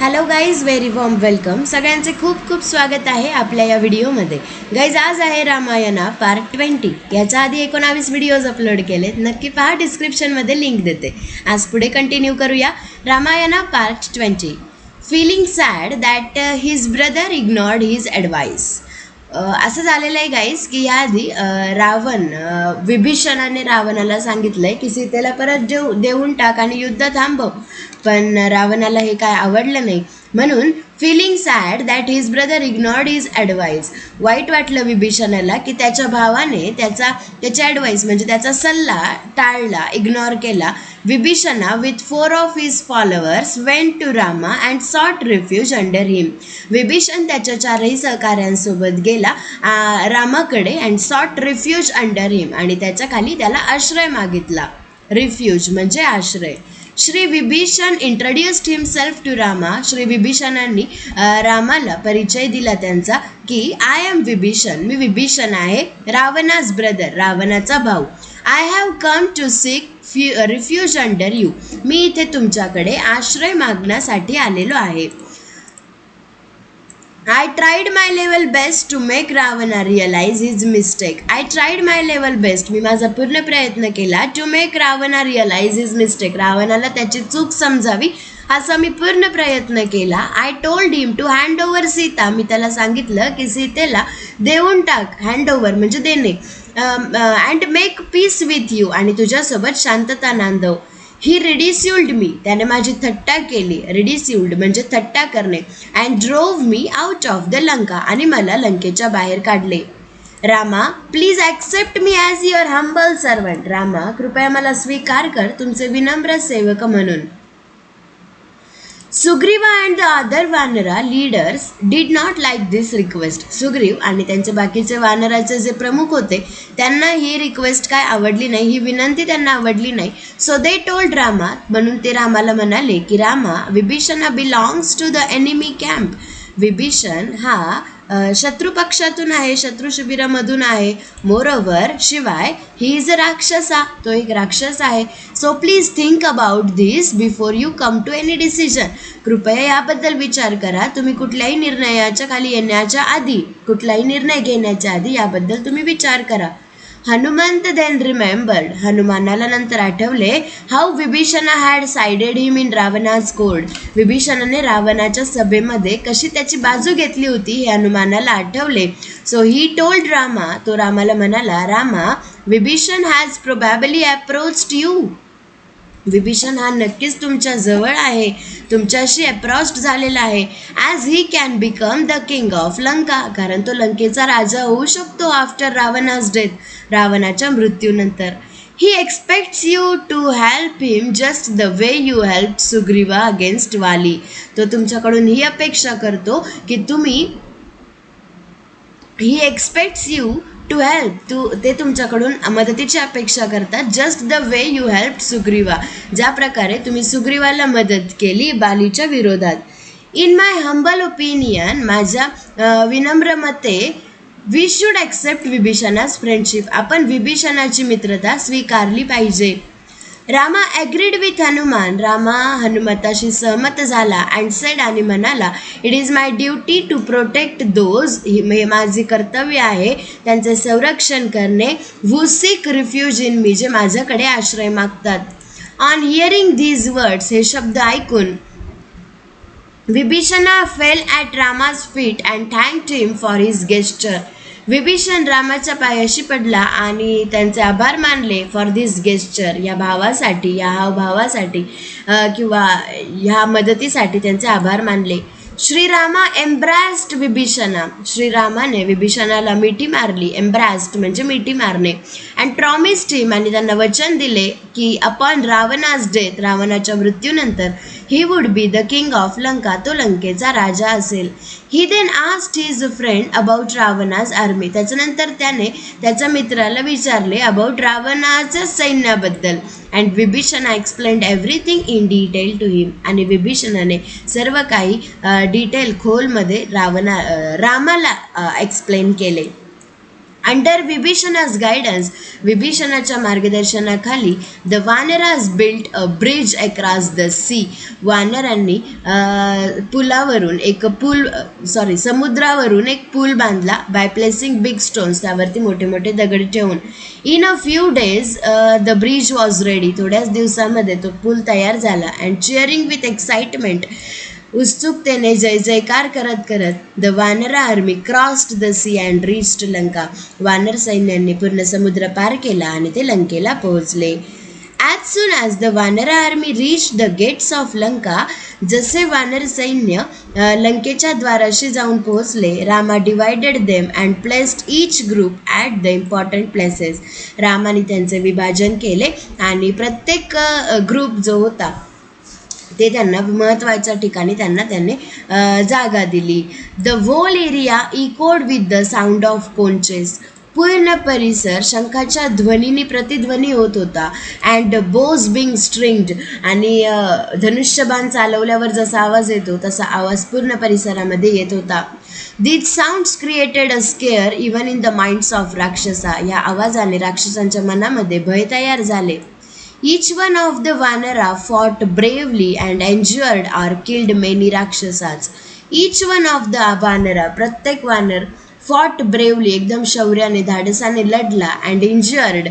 Hello guys very warm welcome सगळ्यांचे खूप खूप स्वागत आहे आपल्या या व्हिडिओमध्ये. गाईज आज आहे रामायणा पार्ट ट्वेंटी याच्या आधी एकोणावीस व्हिडिओज अपलोड केलेत. नक्की पहा डिस्क्रिप्शनमध्ये लिंक देते. आज पुढे कंटिन्यू करूया. Ramayana part twenty feeling sad that his brother ignored his advice असं झालेलं आहे गाईस की याआधी रावण विभीषणाने रावणाला सांगितलंय की सीतेला परत देऊ देऊन टाक आणि युद्ध थांबव. पण रावणाला हे काय आवडलं नाही. म्हणून feeling sad that his brother ignored his advice वाईट वाटलं विभीषणाला की त्याच्या भावाने त्याचा त्याची ॲडवाईस म्हणजे त्याचा सल्ला टाळला इग्नॉर केला. Vibhishana with four of his followers went to Rama and sought refuge under him Vibhishan त्याच्या चारही सहकाऱ्यांसोबत गेला रामाकडे and sought refuge under him आणि त्याच्याखाली त्याला आश्रय मागितला. रिफ्यूज म्हणजे आश्रय. Shri Vibhishan introduced himself to Rama Shri विभीषणांनी रामाला परिचय दिला त्यांचा की आय एम विभीषण मी विभीषण आहे रावणाज ब्रदर रावणाचा भाऊ. I have come to seek few refuge under you मी इथे तुमच्याकडे आश्रय मागण्यासाठी आलेलो आहे. I tried my level best to make Ravana realize his mistake I tried my level best मी माझा पूर्ण प्रयत्न केला to make Ravana realize his mistake रावणाला त्याची चूक समजावी असा मी पूर्ण प्रयत्न केला. I told him to hand over Sita मी त्याला सांगितलं की सीतेला देऊन टाक हँड ओव्हर म्हणजे देणे. And make peace with you आणि तुझ्यासोबत शांतता नांदव. ही रिडिस्युल्ड मी त्याने माझी थट्टा केली. रिडिस्युल्ड म्हणजे थट्टा करणे. And drove me out of the Lanka आणि मला लंकेच्या बाहेर काढले. Rama please accept me as your humble servant Rama कृपया मला स्वीकार कर तुमचे विनम्र सेवक म्हणून. Sugriva and the other vanara leaders did not like this request Sugriv आणि त्यांचे बाकीचे वानराचे जे प्रमुख होते त्यांना ही रिक्वेस्ट काय आवडली नाही ही विनंती त्यांना आवडली नाही. सो दे टोल्ड रामा म्हणून ते रामाला म्हणाले की Rama Vibhishan belongs to the enemy camp Vibhishan हा शत्रू पक्षातून आहे शत्रू शिबिरामधून आहे. मोरोवर शिवाय ही इज अ राक्षसा तो एक राक्षस आहे. So please think about this before you come to any decision कृपया याबद्दल विचार करा. तुम्ही कुठल्याही निर्णयाच्या खाली येण्याच्या आधी कुठलाही निर्णय घेण्याच्या आधी याबद्दल तुम्ही विचार करा. हनुमंत देन रिमेंबर्ड हनुमानाला नंतर Athawale how Vibhishan had sided him in Ravana's court विभीषणाने रावणाच्या सभेमध्ये कशी त्याची बाजू घेतली होती हे हनुमानाला आठवले. सो ही टोल्ड रामा तो रामाला म्हणाला Rama Vibhishan has probably approached you Vibhishan हा नक्कीच तुमच्या जवळ आहे. तुमच्याशी अप्रॉस्ड झालेला आहे. As he can become the king of Lanka कारण तो लंकेचा राजा होऊ शकतो आफ्टर रावणाज डेथ रावणाच्या मृत्यूनंतर. He expects you to help him just the way you help Sugriva against Vali तो तुमच्याकडून ही अपेक्षा करतो की तुम्ही he expects you to help तू ते तुमच्याकडून मदतीची अपेक्षा करतात. Just the way you help Sugriva ज्या प्रकारे तुम्ही सुग्रीवाला मदत केली बालीच्या विरोधात. इन माय हंबल ओपिनियन माझ्या विनम्र मते we should accept Vibhishana's friendship आपण विभीषणाची मित्रता स्वीकारली पाहिजे. Rama agreed with Hanuman. Rama हनुमताशी सहमत झाला अँड सेड आणि म्हणाला it is my duty to protect those हे माझे कर्तव्य आहे त्यांचे संरक्षण करणे who seek refuge in me जे माझ्याकडे आश्रय मागतात. ऑन हिअरिंग दीज वर्ड्स हे शब्द ऐकून Vibhishana fell at Rama's feet and thanked him for his gesture Vibhishan रामाच्या पायाशी पडला आणि त्यांचे आभार मानले फॉर दिस गेस्चर या भावासाठी या हावभावासाठी किंवा ह्या मदतीसाठी त्यांचे आभार मानले. श्रीरामा एम्ब्रास्ड विभीषणा. श्रीरामाने विभीषणाला मिठी मारली. एम्ब्रास्ड म्हणजे मिठी मारणे. अँड प्रॉमिस्ड हिम आणि त्यांना वचन दिले की अपॉन रावणास डेथ रावणाच्या मृत्यूनंतर he would be the king of Lanka तो लंकेचा राजा असेल. He then asked his friend about Ravana's army त्याच्यानंतर त्याने त्याच्या मित्राला विचारले अबाउट रावणाच्या सैन्याबद्दल. And Vibhishana explained everything in detail to him आणि विभीषणाने सर्व काही डिटेल खोलमध्ये रावणा रामाला एक्सप्लेन केले. अंडर विभीषणाज गायडन्स विभीषणाच्या मार्गदर्शनाखाली the vanaras built a bridge across the sea वानरांनी पुलावरून एक पूल सॉरी समुद्रावरून एक पूल बांधला बाय प्लेसिंग बिग स्टोन्स त्यावरती मोठे मोठे दगड ठेवून in a few days the bridge was ready थोड्याच दिवसामध्ये तो पूल तयार झाला अँड चिअरिंग विथ एक्साइटमेंट उत्सुकतेने जय जयकार करत करत the vanara army crossed the sea and reached Lanka वानर सैन्यांनी पूर्ण समुद्र पार केला आणि ते लंकेला पोहोचले. As soon as the vanara army reach the gates of Lanka जसे वानर सैन्य लंकेच्या द्वाराशी जाऊन पोहोचले Rama divided them and placed each group at the important places रामाने त्यांचे विभाजन केले आणि प्रत्येक ग्रुप जो होता ते त्यांना महत्त्वाच्या ठिकाणी त्यांना त्यांनी जागा दिली. The whole area echoed with the sound of conches पूर्ण परिसर शंखाच्या ध्वनीने प्रतिध्वनी होत होता. अँड बोज बिंग स्ट्रिंग्ड आणि धनुष्यबाण चालवल्यावर जसा आवाज येतो तसा आवाज पूर्ण परिसरामध्ये येत होता. These sounds created a scare even in the minds of rakshasa या आवाजाने राक्षसांच्या मनामध्ये भय तयार झाले. Each one of the Vanara fought bravely and endured or killed many Rakshasas. Each one of the Vanara, Pratyek Vanar, fought bravely एकदम शौर्याने धाडसाने लढला अँड इंजर्ड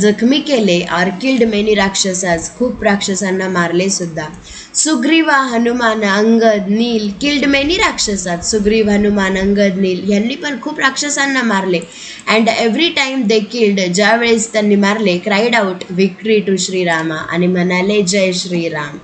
जखमी केले. आर किल्ड मेनी राक्षसास खूप राक्षसांना मारले सुद्धा. Sugriva Hanuman Angad Nil killed many rakshasas. Sugriva Hanuman Angad Nil यांनी पण खूप राक्षसांना मारले. And every time they killed ज्यावेळेस त्यांनी मारले cried out victory to Shrirama आणि म्हणाले जय Shriram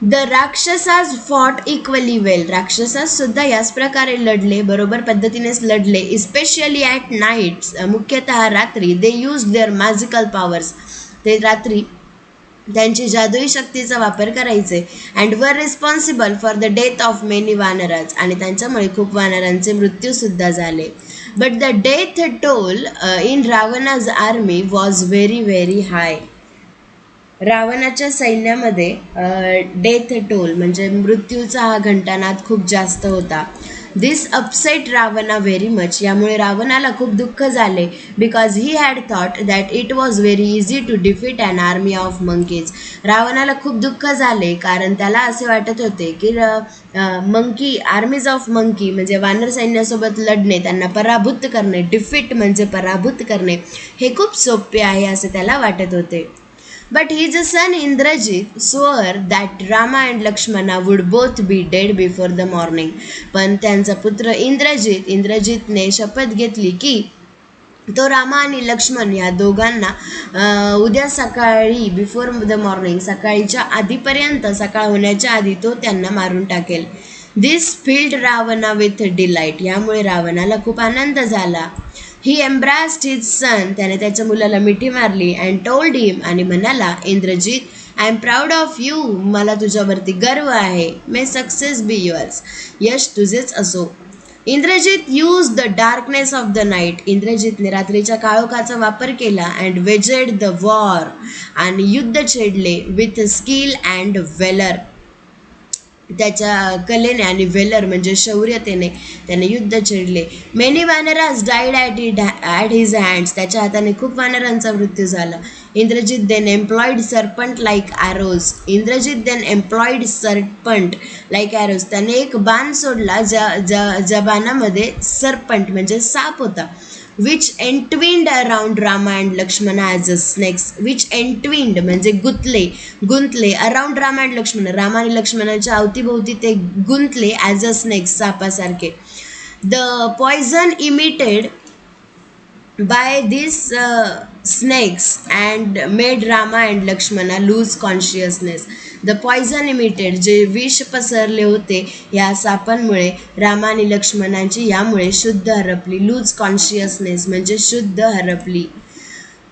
the rakshasas fought equally well rakshasas सुद्धा याच प्रकारे लढले बरोबर पद्धतीनेच लढले इस्पेशली ॲट नाईट्स मुख्यतः रात्री. They use their magical powers ते रात्री त्यांची जादुई शक्तीचा वापर करायचे and were responsible for the death of many vanaras. आणि त्यांच्यामुळे खूप वानरांचे मृत्यूसुद्धा झाले. But the death toll in Ravana's army was very very high रावणाच्या सैन्यामध्ये डेथ टोल म्हणजे मृत्यूचा हा घंटानाद खूप जास्त होता. This upset Ravana very much यामुळे रावणाला खूप दुःख झाले. Because he had thought that it was very easy to defeat an army of monkeys रावणाला खूप दुःख झाले कारण त्याला असे वाटत होते की मंकी आर्मीज ऑफ मंकी म्हणजे वानर सैन्यासोबत लढणे त्यांना पराभूत करणे डिफीट म्हणजे पराभूत करणे हे खूप सोपे आहे असे त्याला वाटत होते. But his son Indrajit swore that Rama and Lakshmana would both be dead before the morning. पण त्यांचा पुत्र इंद्रजित इंद्रजितने शपथ घेतली की तो रामा आणि लक्ष्मण या दोघांना उद्या सकाळी बिफोर द मॉर्निंग सकाळीच्या आधीपर्यंत सकाळ होण्याच्या आधी तो त्यांना मारून टाकेल this filled Ravana with delight यामुळे रावणाला खूप आनंद झाला ही एम्ब्रास्ड हिज सन त्याने त्याच्या मुलाला मिठी मारली अँड टोल्ड हिम आणि म्हणाला Indrajit I am proud of you मला तुझ्यावरती गर्व आहे. मे सक्सेस बी युअर्स यश तुझेच असो. Indrajit use the darkness of the night इंद्रजितने रात्रीच्या काळोखाचा वापर केला अँड वेजेड द वॉर आणि युद्ध छेडले विथ स्किल अँड वेलर त्याच्या कलेने आणि वेलर म्हणजे शौर्यतेने त्याने युद्ध छेडले. Many vanaras died at it at his hands त्याच्या हाताने खूप वानरांचा मृत्यू झाला. Indrajit then employed serpent like arrows Indrajit then employed serpent like arrows त्याने एक बाण सोडला ज्या ज्या ज्या बाणामध्ये सरपंट म्हणजे साप होता. Which entwined around Rama and Lakshman as a snakes which entwined म्हणजे गुंतले गुंतले अराउंड रामा अँड लक्ष्मण रामा आणि लक्ष्मणाच्या अवतीभोवती ते गुंतले as a snakes सापासारखे. The poison emitted by these uh, snakes and made Rama and Lakshmana lose consciousness. The poison emitted जे विष पसरले होते या सापांमुळे रामा आणि लक्ष्मणांची यामुळे शुद्ध हरपली लूज कॉन्शियसनेस म्हणजे शुद्ध हरपली.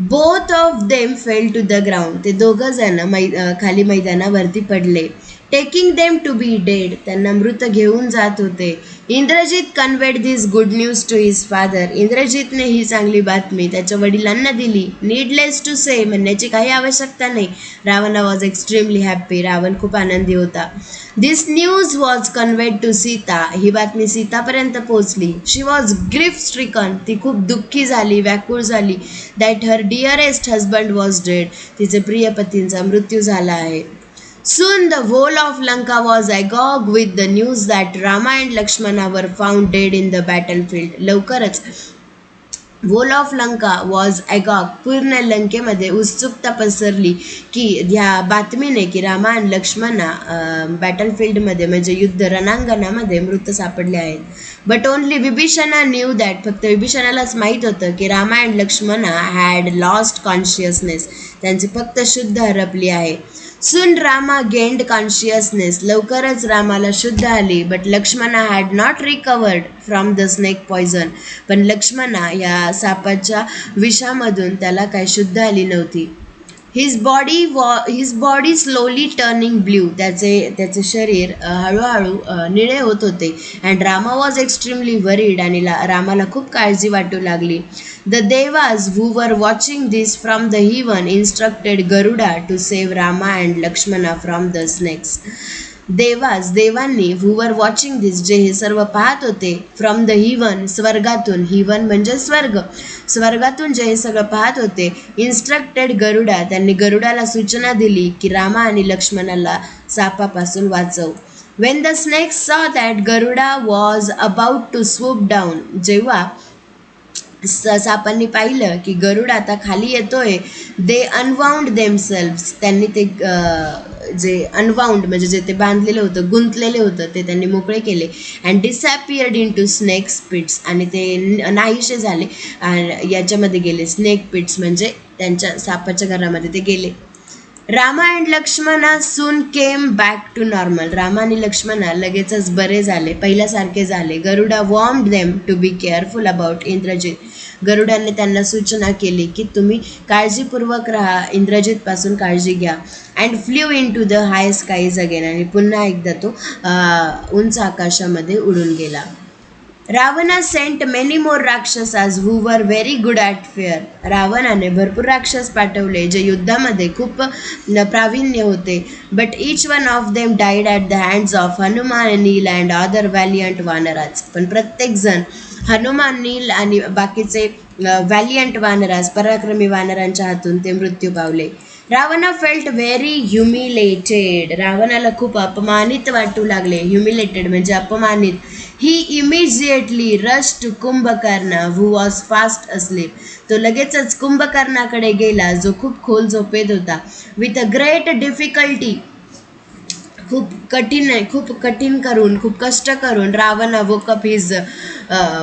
Both of them fell to the ground ते दोघं जण मै खाली मैदानावरती पडले. Taking them to be dead त्यांना मृत घेऊन जात होते. Indrajit conveyed this good news to his father इंद्रजितने ही चांगली बातमी त्याच्या वडिलांना दिली. नीडलेस टू से म्हणण्याची काही आवश्यकता नाही. Ravana was extremely happy Ravan खूप आनंदी होता. This news was conveyed to Sita. ही बातमी सीतापर्यंत पोहोचली. शी वॉज ग्रीफ स्ट्रिकन ती खूप दुःखी झाली व्याकुळ झाली. That her dearest husband was dead तिचे प्रिय पतींचा मृत्यू झाला आहे. Soon the whole of Lanka was agog with the news that Rama and Lakshmana were found dead in the battlefield. लवकरच whole of Lanka was agog पूर्ण लंकेमध्ये उत्सुकता पसरली की ह्या बातमीने की रामा आणि लक्ष्मणा बॅटलफील्डमध्ये म्हणजे युद्ध रणांगणामध्ये मृत सापडले आहेत but only Vibhishana knew that फक्त विभीषणालाच माहीत होतं की Rama and Lakshmana had lost consciousness त्यांची फक्त शुद्ध हरपली आहे सुन रामा गेंड कॉन्शियसनेस लवकरच रामाला शुद्ध आली but Lakshmana had not recovered from the snake poison पण लक्ष्मणा या सापाच्या विषामधून त्याला काय शुद्ध आली नव्हती. His body was his body slowly turning blue त्याचे त्याचे शरीर हळूहळू निळे होत होते. And Rama was extremely worried आणि ला रामाला खूप काळजी वाटू लागली. The devas who were watching this from the heaven instructed Garuda to save Rama and Lakshmana from the snakes devas देवांनी who were watching this जे हे सर्व पाहत होते फ्रॉम द हिवन स्वर्गातून हिवन म्हणजे स्वर्ग स्वर्गातून जे हे सगळं पाहत होते इन्स्ट्रक्टेड गरुडा त्यांनी गरुडाला सूचना दिली की रामा आणि लक्ष्मणाला सापापासून वाचव. When the snakes saw that Garuda was about to swoop down जेव्हा सापांनी पाहिलं की गरुड आता खाली येतोय दे अनवाउंड देमसेल्व्स त्यांनी ते जे अनवाउंड म्हणजे जे ते बांधलेलं होतं गुंतलेले होतं ते त्यांनी मोकळे केले and disappeared into snake pits आणि ते नाहीसे झाले. आणि याच्यामध्ये गेले. स्नेक पिट्स म्हणजे त्यांच्या सापाच्या घरामध्ये ते गेले. Rama and Lakshmana soon came back to normal Rama आणि लक्ष्मणा लगेचच बरे झाले. पहिल्यासारखे झाले. Garuda warned them to be careful about Indrajit. गरुडाने त्यांना सूचना केली की तुम्ही काळजीपूर्वक राहा इंद्रजितपासून काळजी घ्या. And flew into the high skies again आणि पुन्हा एकदा तो उंच आकाशामध्ये उडून गेला. रावणा Saint many more rakshasas who were very good at fair रावणाने भरपूर राक्षस पाठवले जे युद्धामध्ये खूप न- प्रावीण्य होते. But each one of them died at the hands of Hanuman Nil and other valiant vanaras पण प्रत्येकजण हनुमान नील आणि बाकीचे व्हॅलियंट वानराज पराक्रमी वानरांच्या हातून ते मृत्यू पावले. रावणा फेल्ट व्हेरी ह्युमिलेटेड रावणाला खूप अपमानित वाटू लागले. ह्युमिलेटेड म्हणजे अपमानित. He immediately rush to Kumbhakarna who was fast asleep तो लगेचच कुंभकर्णाकडे गेला जो खूप खोल झोपेत होता. विथ अ ग्रेट डिफिकल्टी खूप कठीण आहे खूप कठीण करून खूप कष्ट करून Ravan woke up his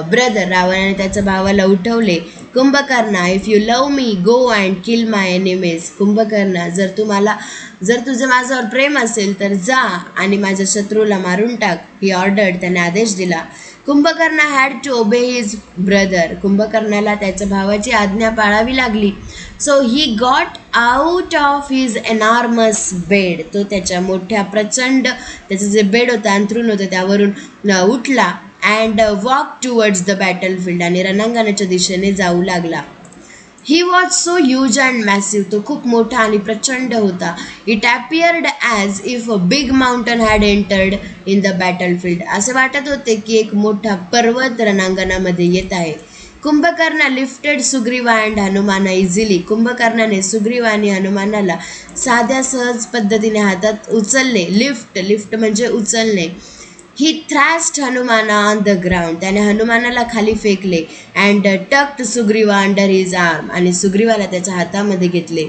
brother रावणाने त्याच्या भावाला उठवले. Kumbhakarna. If you love me go and kill my enemies Kumbhakarna जर तुम्हाला जर तुझं माझ्यावर प्रेम असेल तर जा आणि माझ्या शत्रूला मारून टाक. ही ऑर्डर त्याने आदेश दिला. Kumbhakarna had to obey his brother कुंभकर्णाला त्याच्या भावाची आज्ञा पाळावी लागली. So he got out of his enormous bed तो त्याच्या मोठ्या प्रचंड त्याचं जे बेड होतं अंथरूण होतं त्यावरून उठला. And walk towards the battlefield आणि रणांगणाच्या दिशेने जाऊ लागला. He was so huge and massive तो खूप मोठा आणि प्रचंड होता. It appeared as if a big mountain had entered in the battlefield असे वाटत होते की एक मोठा पर्वत रणांगणामध्ये येत आहे. Kumbhakarna lifted Sugriva and Hanumana easily कुंभकर्णाने Sugriva आणि हनुमानाला साध्या सहज पद्धतीने हातात उचलले. लिफ्ट लिफ्ट म्हणजे उचलणे. He thrust Hanuman on the ground त्याने हनुमानाला खाली फेकले and tucked Sugriva under his arm आणि सुग्रीवाला त्याच्या हातामध्ये घेतले.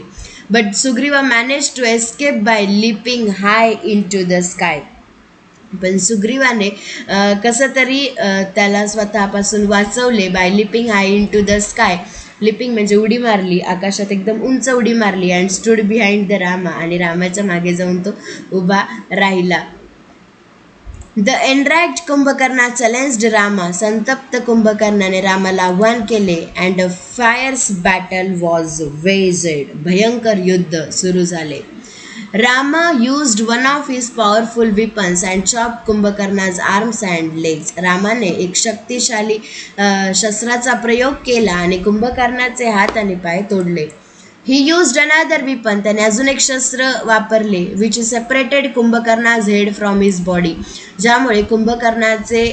But Sugriva manage to escape by leaping high into the sky पण सुग्रीवाने uh, कसं तरी uh, त्याला स्वतःपासून वाचवले by leaping high into the sky leaping म्हणजे उडी मारली आकाशात एकदम उंच उडी मारली and stood behind the Rama आणि रामाच्या मागे जाऊन तो उभा राहिला. The enraged Kumbhakarna challenged Rama संतप्त कुंभकर्णाने रामाला आव्हान केले and a fierce battle was waged भयंकर युद्ध सुरू झाले Rama used one of his powerful weapons and chop Kumbhakarna's arms and legs रामाने एक शक्तिशाली शस्त्राचा प्रयोग केला आणि कुंभकर्णाचे हात आणि पाय तोडले. ही युज्ड अनादर विपन त्याने अजून एक शस्त्र वापरले which separated Kumbhakarna's head from his body ज्यामुळे कुंभकर्णाचे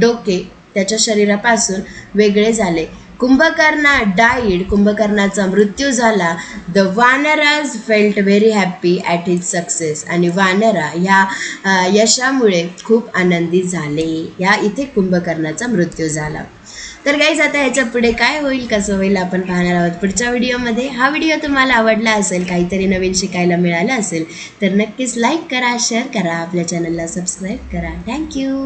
डोके त्याच्या शरीरापासून वेगळे झाले. कुंभकर्णा डाईड कुंभकर्णाचा मृत्यू झाला. The vanaras felt very happy at his success आणि वानरा ह्या यशामुळे खूप आनंदी झाले. या इथे कुंभकर्णाचा मृत्यू झाला. तर गाईज आता ह्याच्या पुढे काय होईल कसं होईल आपण पाहणार आहोत. पुढच्या व्हिडिओमध्ये हा व्हिडिओ तुम्हाला आवडला असेल काहीतरी नवीन शिकायला मिळालं असेल तर नक्कीच लाईक करा शेअर करा आपल्या चॅनलला सबस्क्राईब करा. थँक्यू